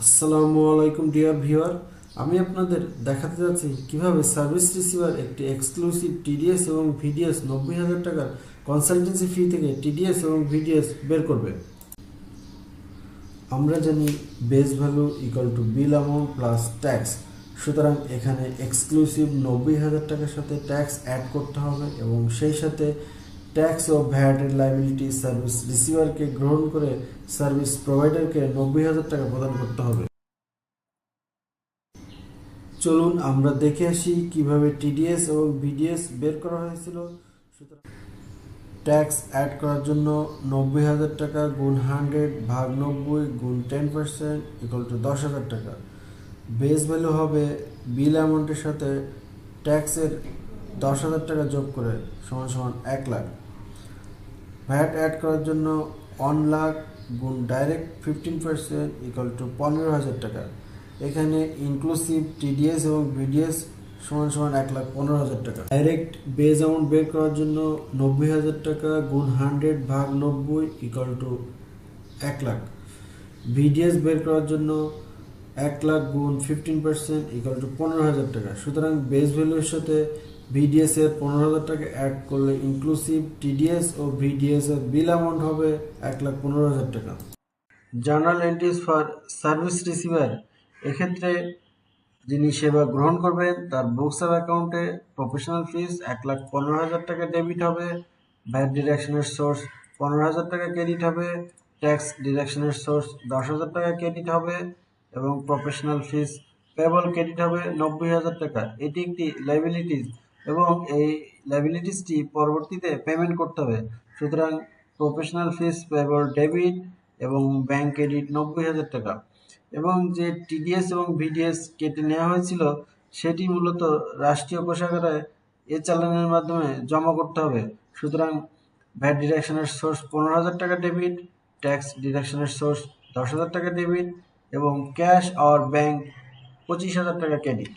আসসালামু আলাইকুম dear viewer আমি আপনাদের দেখাতে যাচ্ছি কীভাবে সার্ভিস রিসিভার একটি এক্সক্লুসিভ টিডিএস এবং ভিডিএস নব্বই হাজার টাকার কনসালটেন্সি ফি থেকে টিডিএস এবং ভিডিএস বের করবে। আমরা জানি base value equal to bill amount plus tax সুতরাং এখানে এক্সক্লুসিভ নব্বই হাজার টাকার সাথে ট্যাক্স অ্যাড করতে হবে এবং সেই সাথে ট্যাক্স ও ভ্যাটের লাইবিলিটি সার্ভিস রিসিভারকে গ্রহণ করে সার্ভিস প্রোভাইডারকে নব্বই হাজার টাকা প্রদান করতে হবে। চলুন আমরা দেখে আসি কীভাবে টিডিএস এবং ভিডিএস বের করা হয়েছিল। সুতরাং ট্যাক্স অ্যাড করার জন্য নব্বই হাজার টাকা গুণ হান্ড্রেড ভাগ নব্বই গুণ টেন পার্সেন্ট ইকুয়াল টু দশ হাজার টাকা। বেস ভ্যালু হবে বিল অ্যামাউন্টের সাথে ট্যাক্সের দশ হাজার টাকা যোগ করে সমান সমান এক লাখ। ভ্যাট অ্যাড করার জন্য ওয়ান লাখ গুণ direct fifteen percent equal to পনেরো হাজার টাকা। এখানে ইনক্লুসিভ টিডিএস এবং বিডিএস সমান সমান এক লাখ পনেরো হাজার টাকা। ডাইরেক্ট বেজ অ্যামাউন্ট বের করার জন্য নব্বই হাজার টাকা গুণ হান্ড্রেড ভাগ নব্বই ইকুয়াল টু এক লাখ। ভিডিএস বের করার জন্য এক লাখ গুণ ফিফটিন পার্সেন্ট ইকুয়াল টু পনেরো হাজার টাকা। সুতরাং বেস ভ্যালুর সাথে ভিডিএস এর পনেরো হাজার টাকা অ্যাড করলে ইনক্লুসিভ টিডিএস ও ভিডিএস এর বিল অ্যামাউন্ট হবে এক লাখ পনেরো হাজার টাকা। Journal entries for service receiver এক্ষেত্রে যিনি সেবা গ্রহণ করবেন, তার বুকস অফ অ্যাকাউন্টে প্রফেশনাল ফিস এক লাখ পনেরো হাজার টাকা ডেবিট হবে ভ্যাট ডিডাকশনের সোর্স পনেরো হাজার টাকা ক্রেডিট হবে ট্যাক্স ডিডাকশনের সোর্স দশ হাজার টাকা ক্রেডিট হবে, এবং প্রফেশনাল ফিস পেবল ক্রেডিট হবে নব্বই হাজার টাকা। এটি একটি লাইবিলিটিস এবং এই লাইবিলিটিসটি পরবর্তীতে পেমেন্ট করতে হবে। সুতরাং প্রফেশনাল ফিস পেবল ডেবিট এবং ব্যাংক ক্রেডিট নব্বই হাজার টাকা। এবং যে টিডিএস এবং ভিডিএস কেটে নেওয়া হয়েছিল, সেটি মূলত রাষ্ট্রীয় কোষাগারে এ চালানের মাধ্যমে জমা করতে হবে। সুতরাং ভ্যাট ডিডাকশনের সোর্স পনেরো হাজার টাকা ডেবিট ট্যাক্স ডিডাকশনের সোর্স দশ হাজার টাকা ডেবিট এবং ক্যাশ আর ব্যাংক পঁচিশ হাজার টাকা ক্রেডিট